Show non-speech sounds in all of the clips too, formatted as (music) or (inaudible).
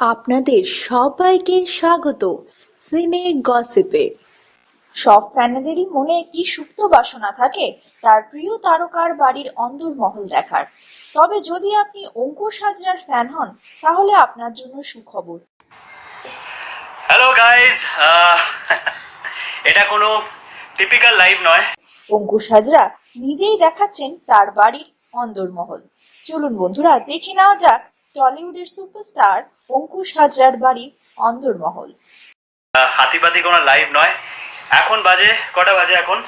আপনাদের সবাইকে স্বাগত সিনে গসিপে। সব ফ্যানেদেরই মনে একটি সুপ্ত বাসনা থাকে তার প্রিয় তারকার বাড়ির অন্দরমহল দেখার। তবে যদি আপনি অঙ্কুশ হাজরার ফ্যান হন তাহলে আপনার জন্য সুখবর। হ্যালো গাইজ এটা কোনো টিপিক্যাল লাইভ নয়। অঙ্কুশ হাজরা নিজেই দেখাচ্ছেন তার বাড়ির অন্দরমহল। চলুন বন্ধুরা দেখে নেওয়া যাক টলিউডের সুপারস্টার অঙ্কুশ হাজরার বাড়ির অন্দরমহল। হাতিপাতি কোনো লাইভ নয়। এখন বাজে কটা বাজে এখন?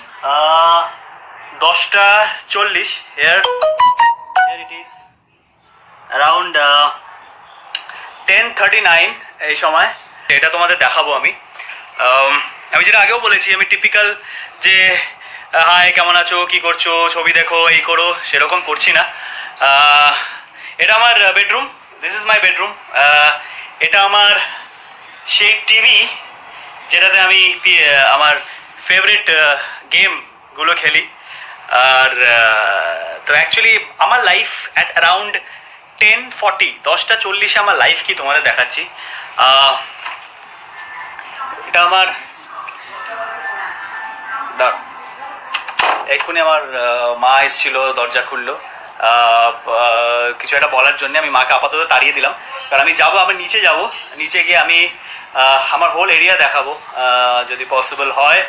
দশটা চল্লিশ। Here it is around ten thirty nine এই সময়। এটা তোমাদের দেখাবো আমি। আম, যেটা আগেও বলেছি আমি টিপিক্যাল যে হাই কেমন আছো কি করছ ছবি দেখো এই করো সেরকম করছি না। এটা আমার bedroom this is my bedroom এটা আমার সেই টিভি যেটাতে আমি আমার ফেভারিট গেমগুলো খেলি। আর তো অ্যাকচুয়ালি আমার life at around ten forty দশটা চল্লিশে আমার লাইফ কি তোমাদের দেখাচ্ছি। এটা আমার। এক্ষুনি আমার মা এসেছিল, দরজা খুললো। কিছু একটা বলার জন্য আমি মাকে আপাতত তাড়িয়ে দিলাম। কারণ আমি যাব আবার নিচে যাব। নিচে গিয়ে আমি আমার হোল এরিয়া দেখাবো যদি পসিবল হয়।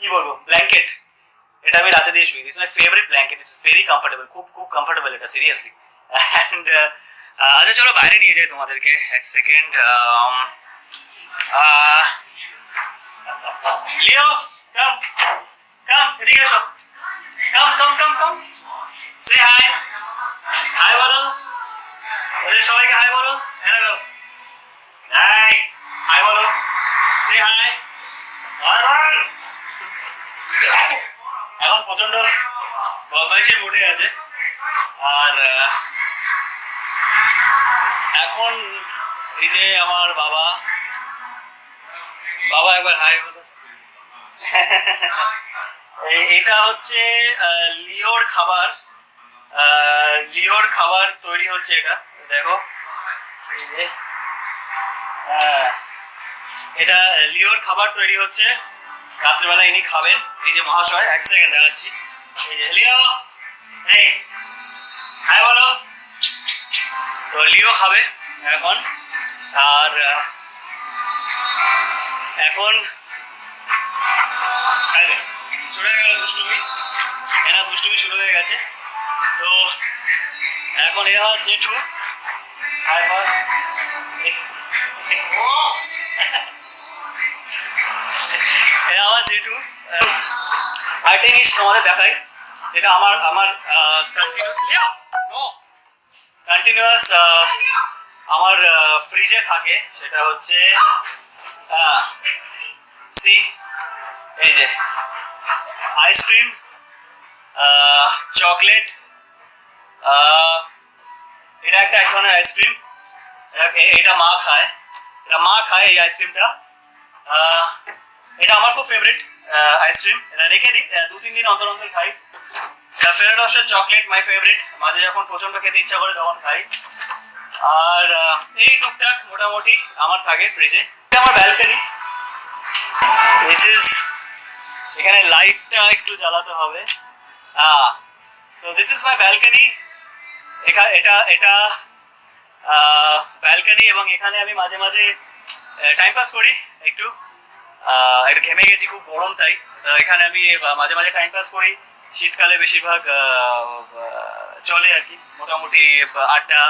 কি বলব? ব্ল্যাঙ্কেট এটা আমি রাতে দিয়ে শুই। This my favourite blanket it's very comfortable খুব খুব কমফোর্টেবল এটা সিরিয়াসলি অ্যান্ড আচ্ছা চলো বাইরে নিয়ে যাই তোমাদেরকে। এক সেকেন্ড লিও কাম এদিকে এসো কাম কাম কাম কাম সে হাই হাই বলো। ওদের সবাইকে হাই বলো। হ্যাঁ বলো হাই হাই বলো। সে হাই হাই এখন প্রচণ্ড বদমাইশের মুডে আছে। আর এখন এই যে আমার বাবা। বাবা একবার হাই বলো। (laughs) এটা হচ্ছে লিওর খাবার। লিওর খাবার তৈরি হচ্ছে এটা দেখো। এটা লিওর খাবার তৈরি হচ্ছে। রাত্রিবেলা ইনি খাবেন। এই যে মহাশয় এক সেকেন্ড দেখাচ্ছি। লিও এই হাই বলো। তো লিও খাবে এখন। আর এখন এই যে, শুরু হয়ে গেল দুষ্টুমি। এরা দুষ্টুমি শুরু হয়ে গেছে। তো এখন এ হওয়ার জেঠু এটা আমার জেঠু। আরেকটা জিনিস তোমাদের দেখাই, যেটা আমার আমার কন্টিনিউয়াস আমার ফ্রিজে থাকে, সেটা হচ্ছে সি এই যে আইসক্রিম চকলেট এটা একটা এক ধরনের আইসক্রিম এটা মা খায়। এটা মা খায় এই আইসক্রিমটা এটা আমার খুব ফেভারিট আইসক্রিম এটা রেখে দিই দু তিন দিন অন্তর অন্তর খাই। ফেরাডসের চকলেট মাই ফেভারিট মাঝে যখন প্রচণ্ড খেতে ইচ্ছা করে তখন খাই। আর এই টুকটাক মোটামুটি আমার থাকে ফ্রিজে আমার ব্যালকনি দিস ইজ এখানে লাইটটা একটু জ্বালাতে হবে। So this is my balcony এটা এটা ব্যালকনি এবং এখানে আমি মাঝে মাঝে টাইম পাস করি একটু। একটু ঘেমে গেছি, খুব গরম তাই। এখানে আমি মাঝে মাঝে টাইম পাস করি। শীতকালে বেশিরভাগ চলে আর কি। মোটামুটি আড্ডা,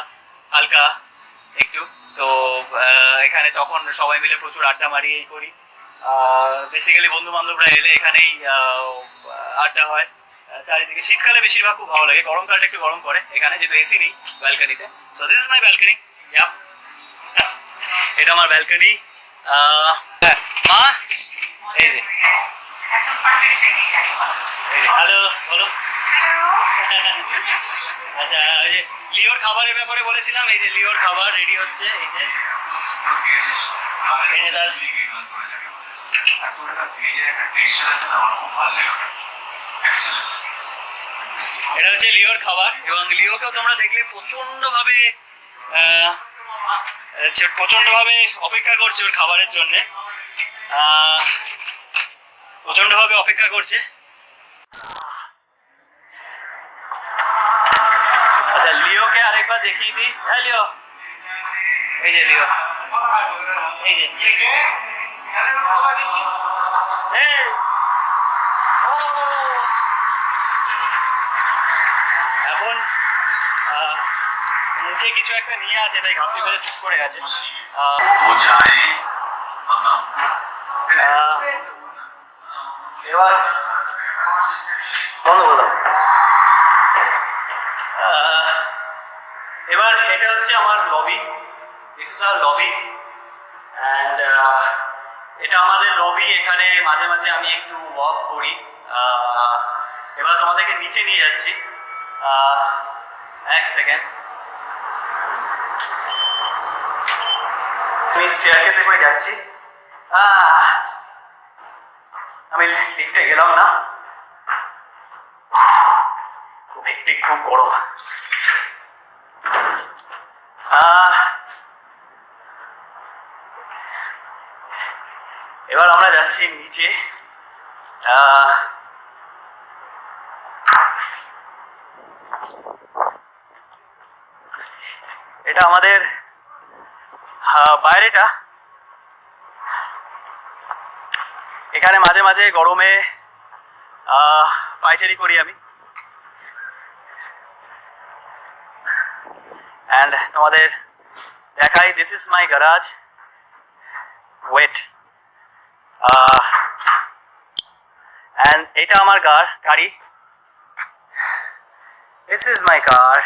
হালকা একটু। তো এখানে তখন সবাই মিলে প্রচুর আড্ডা মারি, এই করি। বেসিক্যালি বন্ধু বান্ধবরা এলে এখানেই আড্ডা হয়। চারিদিকে শীতকালে বেশিরভাগ খুব ভালো লাগে। গরমকালটা একটু গরম করে। এখানে যেহেতু এসি নেই ব্যালকনিতে so this is my balcony এটা আমার ব্যালকনি মা? এই যে। এই হ্যালো বলো। আচ্ছা ওই যে লিওর খাবারের ব্যাপারে বলেছিলাম। এই যে লিওর খাবার রেডি হচ্ছে। এই যে। এই যে তার এটা হচ্ছে লিওর খাবার এবং লিওকেও তোমরা দেখলে প্রচণ্ড ভাবে প্রচণ্ড ভাবে অপেক্ষা করছে ওর খাবারের জন্য। প্রচণ্ড ভাবে অপেক্ষা করছে। আচ্ছা লিওকে আরেকবার দেখিয়ে দিই। হ্যাঁ লিও। এই যে লিও। এই যে। হ্যাঁ। এখন মুখে কিছু একটা নিয়ে আছে তাই ঘাপটি মেরে চুপ করে আছে। এবার বলো এবার এটা হচ্ছে আমার lobby this our lobby and এটা আমাদের লবি এখানে মাঝে মাঝে আমি একটু ওয়াক করি। এবার তোমাদেরকে নিচে নিয়ে যাচ্ছি। এক সেকেন্ড আমি স্টেয়ারকেসে করে যাচ্ছি। আমি লিফটে গেলাম না। খুব হেক্টিক খুব গরম। এবার আমরা যাচ্ছি নিচে। এটা আমাদের বাইরেটা। এখানে মাঝে মাঝে গরমে আহ, পায়চারি করি আমি। অ্যান্ড তোমাদের দেখাই this is my garage wait and এটা আমার কার গাড়ি। দিস ইজ মাই কার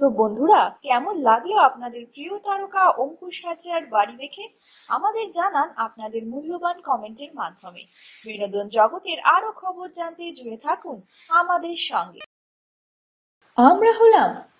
তো বন্ধুরা, কেমন লাগল আপনাদের প্রিয় তারকা অঙ্কুশ হাজরার বাড়ি দেখে? আমাদের জানান আপনাদের মূল্যবান কমেন্টের মাধ্যমে। বিনোদন জগতের আরও খবর জানতে জুড়ে থাকুন আমাদের সঙ্গে। আমরা হলাম